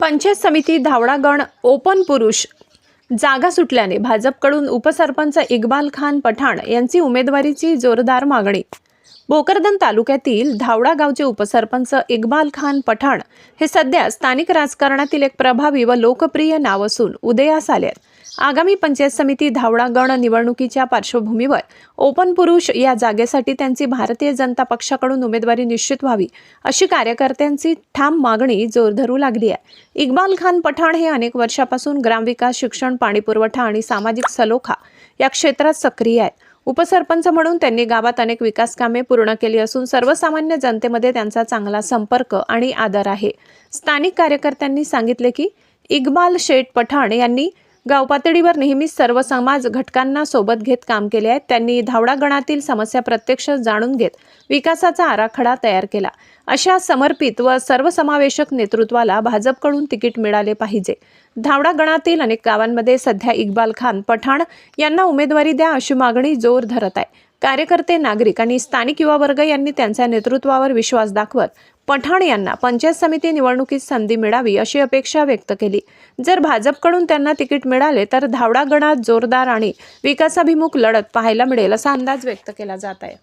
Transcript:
पंचायत समिती धावडागण ओपन पुरुष. जागा सुटल्याने भाजपकडून उपसरपंच इक्बाल खान पठाण यांची उमेदवारीची जोरदार मागणी. भोकरदन तालुक्यातील धावडा गावचे उपसरपंच इक्बाल खान पठाण हे सध्या स्थानिक राजकारणातील एक प्रभावी व लोकप्रिय नाव असून उदयास आले आगामी पंचायत समिती धावडा गण निवडणुकीच्या पार्श्वभूमीवर ओपन पुरुष या जागेसाठी त्यांची भारतीय जनता पक्षाकडून उमेदवारी निश्चित व्हावी अशी कार्यकर्त्यांची ठाम मागणी जोर धरू लागली आहे. इक्बाल खान पठाण हे अनेक वर्षापासून ग्रामविकास शिक्षण पाणीपुरवठा आणि सामाजिक सलोखा या क्षेत्रात सक्रिय आहेत. उपसरपंच म्हणून त्यांनी गावात अनेक विकास कामे पूर्ण केली असून सर्वसामान्य जनतेमध्ये त्यांचा चांगला संपर्क आणि आदर आहे. स्थानिक कार्यकर्त्यांनी सांगितले की इक्बाल शेठ पठाण यांनी गाव पातळीवर नेहमीच सर्व समाज घटकांना सोबत घेत काम केले आहे. त्यांनी धावडा गणातील समस्या प्रत्यक्ष जाणून घेत विकासाचा आराखडा तयार केला. अशा समर्पित व सर्वसमावेशक नेतृत्वाला भाजपकडून तिकीट मिळाले पाहिजे. धावडा गणातील अनेक गावांमध्ये सध्या इक्बाल खान पठाण यांना उमेदवारी द्या अशी मागणी जोर धरत आहे. कार्यकर्ते नागरिक आणि स्थानिक युवा वर्ग यांनी त्यांच्या नेतृत्वावर विश्वास दाखवत पठाण यांना पंचायत समिती निवडणुकीत संधी मिळावी अशी अपेक्षा व्यक्त केली. जर भाजपकडून त्यांना तिकीट मिळाले तर धावडा गणात जोरदार आणि विकासाभिमुख लढत पाहायला मिळेल असा अंदाज व्यक्त केला जात आहे.